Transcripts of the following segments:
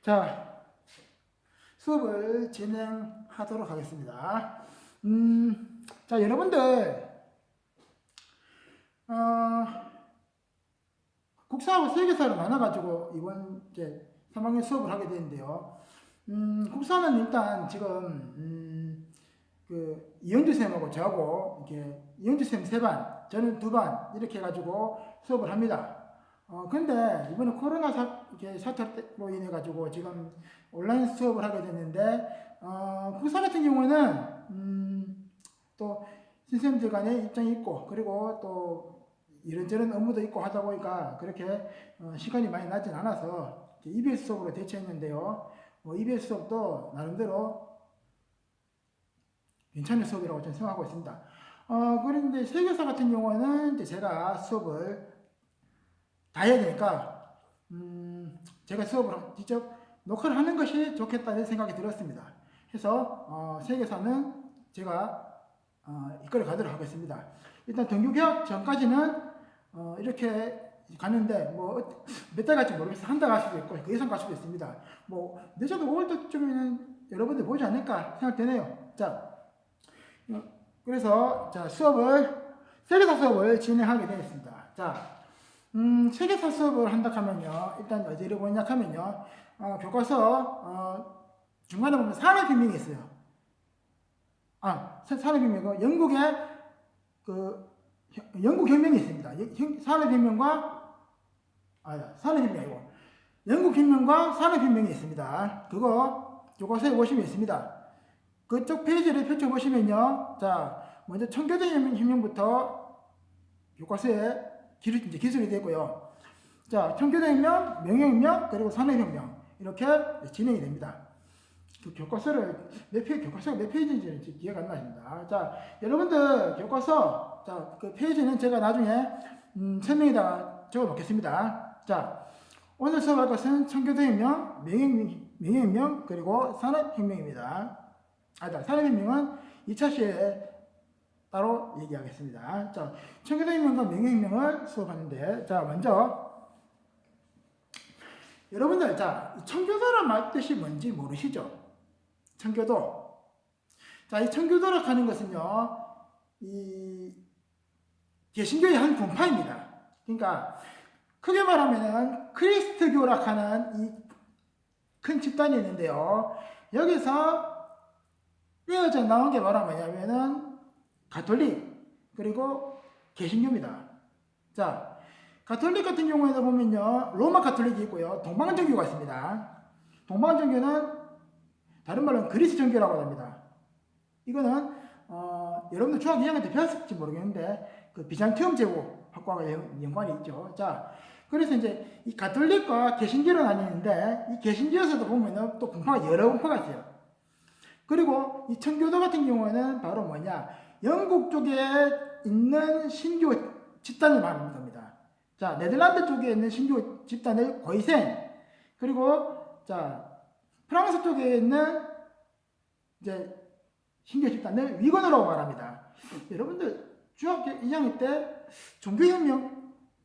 자, 수업을 진행하도록 하겠습니다. 음, 자, 여러분들, 어, 국사하고 세계사를 나눠가지고 이번 이제 3학년 수업을 하게 되는데요. 음, 국사는 일단 지금, 음, 그, 이현주 쌤하고 저하고, 이렇게, 이현주 쌤 세 반, 저는 두 반, 이렇게 해가지고 수업을 합니다. 어, 근데 이번에 코로나 사, 사태로 인해 가지고 지금 온라인 수업을 하게 됐는데, 어, 국사 같은 경우는, 음, 또, 선생님들 간의 입장이 있고, 그리고 또, 이런저런 업무도 있고 하다 보니까 그렇게 어, 시간이 많이 나진 않아서 EBS 수업으로 대처했는데요. 뭐 EBS 수업도 나름대로 괜찮은 수업이라고 저는 생각하고 있습니다. 어, 그런데 세계사 같은 경우는 제가 수업을 다 해야 되니까, 음, 제가 수업을 직접 녹화를 하는 것이 좋겠다는 생각이 들었습니다. 그래서, 어, 세계사는 제가, 어, 이끌어 가도록 하겠습니다. 일단 등교 개학 전까지는, 어, 이렇게 가는데, 뭐, 몇 달 갈지 모르겠어요. 한달 갈 수도 있고, 그 이상 갈 수도 있습니다. 뭐, 늦어도 5월달쯤에는 여러분들 보지 않을까 생각되네요. 자, 어, 그래서, 자, 수업을, 세계사 수업을 진행하게 되겠습니다. 자, 음, 세계사 수업을 한다 하면요. 일단 어디를 보냐 하면요. 어, 교과서, 어, 중간에 보면 산업혁명이 있어요. 아, 사- 산업혁명이고, 영국의 그, 혁- 영국혁명이 있습니다. 산업혁명과, 아, 산업혁명이 아니고, 영국혁명과 산업혁명이 있습니다. 그거 교과서에 보시면 있습니다. 그쪽 페이지를 펼쳐보시면요. 자, 먼저 청교도혁명부터 교과서에 기술, 이제 기술이 되고요. 자, 청교도혁명, 명예혁명, 그리고 산업혁명. 이렇게 진행이 됩니다. 그 교과서를 몇 페이지, 교과서가 몇 페이지인지 기억 안 나십니다. 자, 여러분들 교과서, 자, 그 페이지는 제가 나중에, 음, 설명에다가 적어 놓겠습니다. 자, 오늘 수업할 것은 청교도혁명, 명예혁명, 명예혁명, 그리고 산업혁명입니다. 아니다, 산업혁명은 2차 시에 따로 얘기하겠습니다. 자, 청교도혁명과 명예혁명을 수업하는데, 자, 먼저, 여러분들, 자, 이 청교도란 말 뜻이 뭔지 모르시죠? 청교도. 자, 이 청교도라 하는 것은요, 이, 개신교의 한 분파입니다. 그러니까, 크게 말하면은, 크리스트교라 하는 이 큰 집단이 있는데요. 여기서 떼어져 나온 게 뭐냐면은, 가톨릭, 그리고 개신교입니다. 자, 가톨릭 같은 경우에도 보면요, 로마 가톨릭이 있고요, 동방정교가 있습니다. 동방정교는 다른 말로는 그리스 정교라고 합니다. 이거는 어, 여러분들 중학교 2학년 때 배웠을지 모르겠는데 그 비잔티움 제국 학과가 연- 연관이 있죠. 자, 그래서 이제 이 가톨릭과 개신교로 나뉘는데 이 개신교에서도 보면은 또 분파가 여러 분파가 있어요. 그리고 이 청교도 같은 경우에는 바로 뭐냐 영국 쪽에 있는 신교 집단을 말하는 겁니다. 자, 네덜란드 쪽에 있는 신교 집단을 고이센 그리고 자 프랑스 쪽에 있는 이제 신교 집단을 위건이라고 말합니다. 여러분들 중학교 2학년 때 종교혁명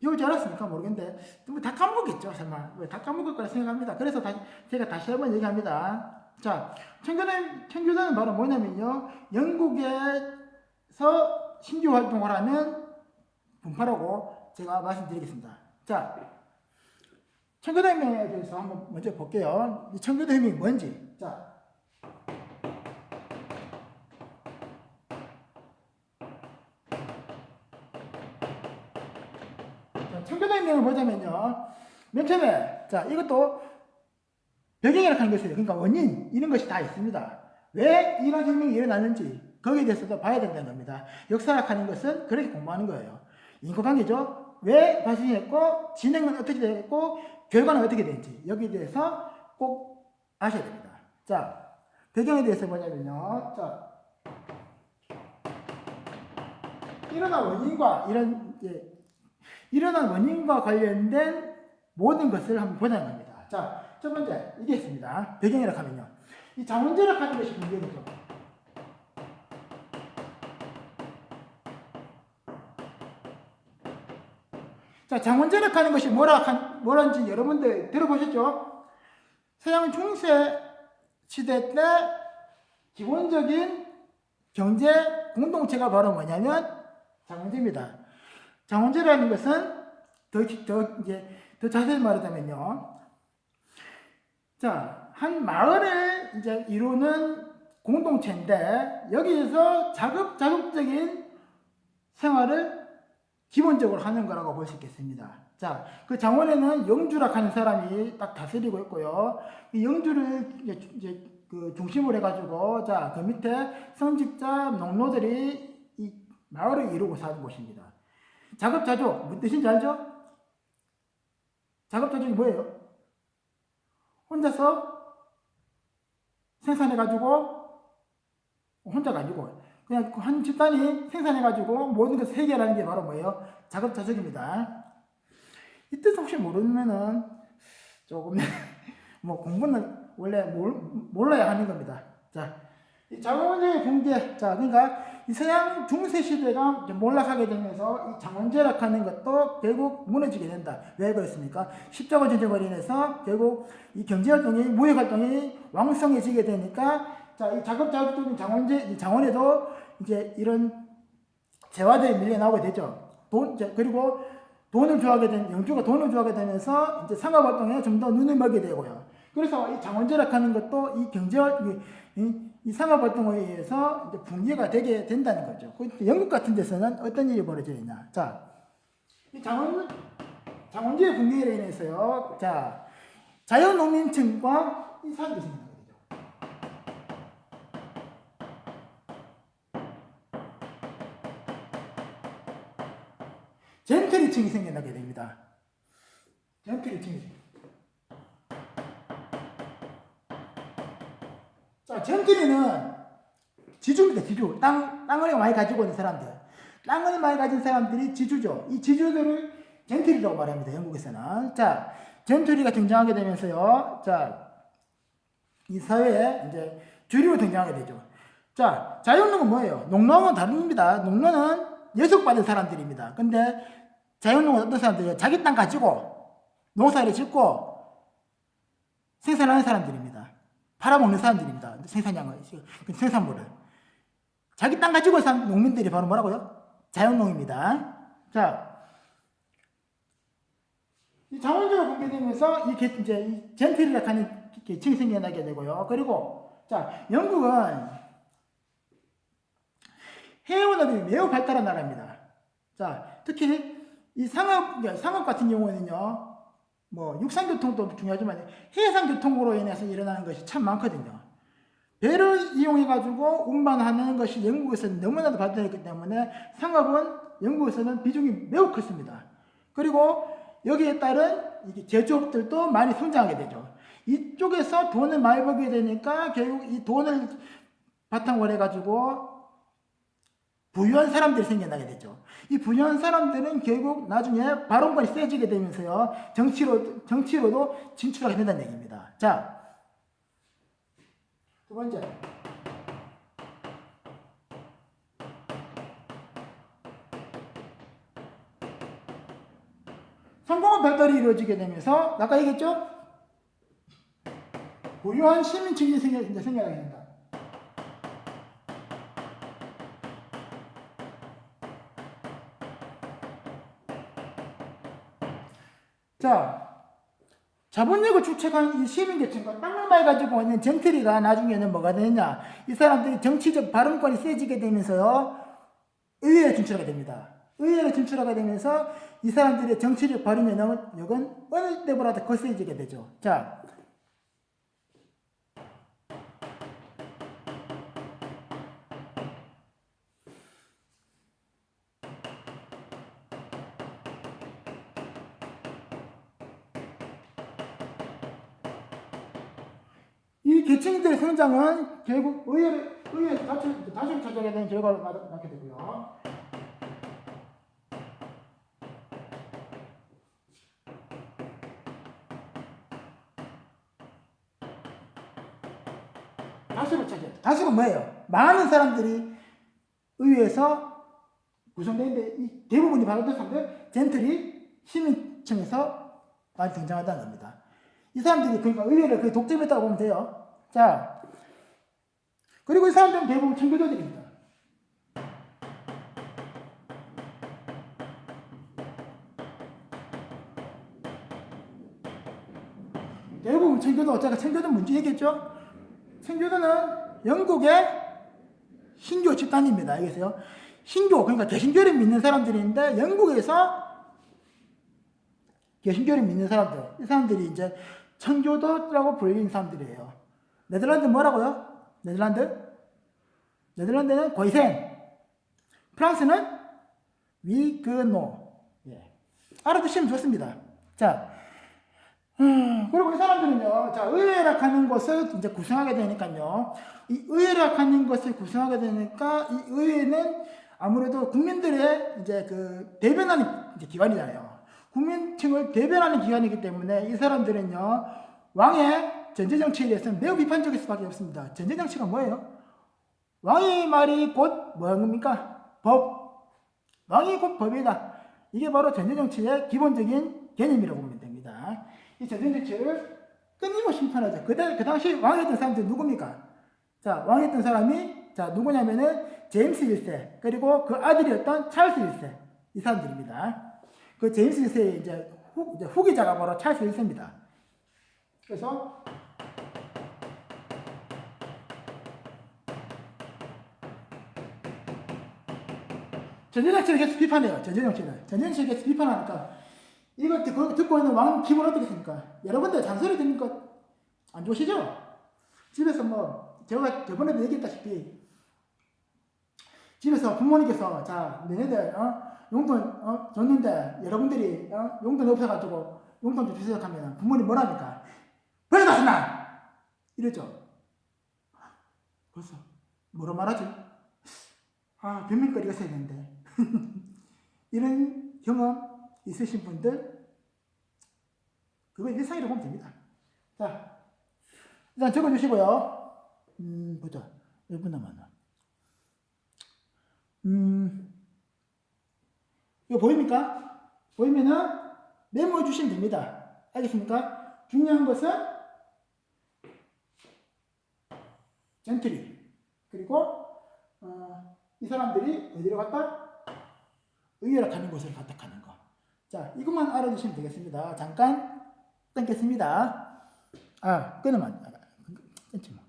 배우지 않았습니까? 모르겠는데 뭐다 까먹었겠죠, 설마. 왜다 까먹을 거라 생각합니다. 그래서 다시, 제가 다시 한번 얘기합니다. 자, 청교도는, 청교도는 바로 뭐냐면요. 영국에 서 신교 활동을 하는 분파라고 제가 말씀드리겠습니다. 자, 청교도혁명에 대해서 한번 먼저 볼게요. 이 청교도혁명이 뭔지. 자, 자, 청교도혁명을 보자면요. 맨 처음에, 자, 이것도 배경이라고 하는 것이에요. 그러니까 원인, 이런 것이 다 있습니다. 왜 이런 혁명이 일어났는지, 거기에 대해서도 봐야 된다는 겁니다. 역사학 하는 것은 그렇게 공부하는 거예요. 인과관계죠. 왜 발생했고, 진행은 어떻게 됐고, 결과는 어떻게 되는지, 여기에 대해서 꼭 아셔야 됩니다. 자, 배경에 대해서 뭐냐면요. 자, 일어난 원인과 이런, 이제, 일어난 원인과 관련된 모든 것을 한번 보자는 겁니다. 자, 첫 번째, 이게 있습니다. 배경이라고 하면요. 이 자원제력 하는 것이 문제죠. 자, 장원제력 하는 것이 뭐라, 한, 뭐란지 여러분들 들어보셨죠? 서양 중세 시대 때 기본적인 경제 공동체가 바로 뭐냐면 장원제입니다. 장원제라는 것은 더, 기- 더 이제 더 자세히 말하자면요. 자, 한 마을을 이제 이루는 공동체인데 여기에서 자급자족적인 생활을 기본적으로 하는 거라고 볼 수 있겠습니다. 자, 그 장원에는 영주라 하는 사람이 딱 다스리고 있고요. 이 영주를 이제, 이제 그 중심으로 해가지고 자, 그 밑에 성직자, 농노들이 이 마을을 이루고 사는 곳입니다. 자급자족, 무슨 뜻인지 알죠? 자급자족이 뭐예요? 혼자서 생산해가지고 혼자가 아니고 그냥 그한 집단이 생산해가지고 모든 것을 해결하는 게 바로 뭐예요? 자급자족입니다. 이 뜻 혹시 모르면은 조금 뭐 공부는 원래 몰, 몰라야 하는 겁니다. 자, 이 장원제의 붕괴. 자, 그러니까 이 서양 중세 시대가 몰락하게 되면서 이 장원제락 하는 것도 결국 무너지게 된다. 왜 그렇습니까? 십자가 전쟁으로 인해서 결국 이 경제 활동이, 무역 활동이 왕성해지게 되니까 자, 이 자급자족적인 장원제, 이 장원에도 이제 이런 재화들이 밀려 나오게 되죠. 돈, 그리고 돈을 좋아하게 된, 영주가 돈을 좋아하게 되면서 이제 상업활동에 좀 더 눈을 멀게 되고요. 그래서 이 장원제락 하는 것도 이 경제활, 이, 이, 이 상업활동에 의해서 이제 붕괴가 되게 된다는 거죠. 그 영국 같은 데서는 어떤 일이 벌어져 있냐. 자, 이 장원, 장원제의 붕괴로 인해서요. 자, 자연농민층과 이 생기는 거죠. 젠트리층이 생겨나게 됩니다. 젠트리층이. 자, 젠트리는 지주입니다, 지주. 땅, 땅을 많이 가지고 있는 사람들. 땅을 많이 가진 사람들이 지주죠. 이 지주들을 젠트리라고 말합니다, 영국에서는. 자, 젠트리가 등장하게 되면서요. 자, 이 사회에 이제 주류로 등장하게 되죠. 자, 자연농은 뭐예요? 농농은 다릅니다. 농농은 예속받은 사람들입니다. 근데 자연농은 어떤 사람들이에요? 자기 땅 가지고 농사를 짓고 생산하는 사람들입니다. 팔아먹는 사람들입니다. 생산량을, 그 생산물을. 자기 땅 가지고 산 농민들이 바로 뭐라고요? 자연농입니다. 자, 이 자원적으로 공개되면서 이 개- 이제 이 젠틀이라 하는 계층이 생겨나게 되고요. 그리고 자, 영국은 해운업이 매우 발달한 나라입니다. 자, 특히 이 상업, 그러니까 상업 같은 경우에는요, 뭐, 육상교통도 중요하지만 해상교통으로 인해서 일어나는 것이 참 많거든요. 배를 이용해가지고 운반하는 것이 영국에서는 너무나도 발달했기 때문에 상업은 영국에서는 비중이 매우 컸습니다. 그리고 여기에 따른 제조업들도 많이 성장하게 되죠. 이쪽에서 돈을 많이 벌게 되니까 결국 이 돈을 바탕으로 해가지고 부유한 사람들이 생겨나게 되죠. 이 부유한 사람들은 결국 나중에 발언권이 세지게 되면서요, 정치로, 정치로도 진출하게 된다는 얘기입니다. 자, 두 번째. 성공한 발달이 이루어지게 되면서, 아까 얘기했죠? 부유한 시민층이 생겨, 생겨나게 된다. 자, 자본력을 축적한 이 시민계층과 땅을 가지고 있는 젠트리가 나중에는 뭐가 되느냐. 이 사람들이 정치적 발언권이 세지게 되면서요, 의회에 진출하게 됩니다. 의회에 진출하게 되면서 이 사람들의 정치적 발언력은 어느 때보다도 거세지게 되죠. 자, 이 계층들의 성장은 결국 의회를, 의회에서 다수, 다수를 차지하게 되는 결과를 낳- 낳게 되고요. 다수를 차지해. 다수가 뭐예요? 많은 사람들이 의회에서 구성되는데 이 대부분이 바로 어떤 사람들? 젠틀이 시민층에서 많이 등장한다는 겁니다. 이 사람들이 그러니까 의외로 그 독점했다고 보면 돼요. 자, 그리고 이 사람들은 대부분 청교도들입니다. 대부분 청교도 어차피 청교도 문제 얘기했죠. 청교도는 영국의 신교 집단입니다. 알겠어요? 신교 그러니까 개신교를 믿는 사람들인데 영국에서 개신교를 믿는 사람들 이 사람들이 이제 청교도라고 불리는 사람들이에요. 네덜란드 뭐라고요? 네덜란드? 네덜란드는 고이센 프랑스는 위그노 예. 알아두시면 좋습니다. 자, 음, 그리고 이 사람들은요, 자, 의회락하는 것을 이제 구성하게 되니까요, 이 의회락하는 것을 구성하게 되니까 이 의회는 아무래도 국민들의 이제 그 대변하는 이제 기관이잖아요. 국민층을 대변하는 기관이기 때문에 이 사람들은요, 왕의 전제 정치에 대해서는 매우 비판적일 수밖에 없습니다. 전제 정치가 뭐예요? 왕의 말이 곧 뭐입니까? 법. 왕이 곧 법이다. 이게 바로 전제 정치의 기본적인 개념이라고 보면 됩니다. 이 전제 정치를 끊임없이 비판하죠. 그때 그 당시 왕이었던 사람들이 누굽니까? 자, 왕이었던 사람이 자 누구냐면은 제임스 1세 그리고 그 아들이었던 찰스 1세 이 사람들입니다. 그 제임스 1세의 이제, 후, 이제 후기자가 바로 찰스 1세입니다. 그래서 전제정치를 계속 비판해요. 전제정치를. 전제정치를 계속 비판하니까 이거 듣고, 듣고 있는 왕 기분 어떻겠습니까? 여러분들 잔소리 거안 좋으시죠? 집에서 뭐 제가 저번에도 얘기했다시피 집에서 부모님께서 자 너네들 어? 용돈 어? 줬는데 여러분들이 어? 용돈 없어가지고 용돈 좀 주세요 하면 부모님 뭐랍니까? 벌어놨나? 이러죠. 벌써 뭐라 말하지? 아 변명거리가 있어야 되는데 이런 경험 있으신 분들 그거 일상이라고 보면 됩니다. 자 일단 적어주시고요. 음 보자 몇분 남았나? 음 이거 보입니까? 보이면은 메모해 주시면 됩니다. 알겠습니까? 중요한 것은 젠트리 그리고 어, 이 사람들이 어디로 갔다? 가는 곳을 가는 거. 자, 이것만 알아두시면 되겠습니다. 잠깐 끊겠습니다. 아, 끊으면. 끊지 마.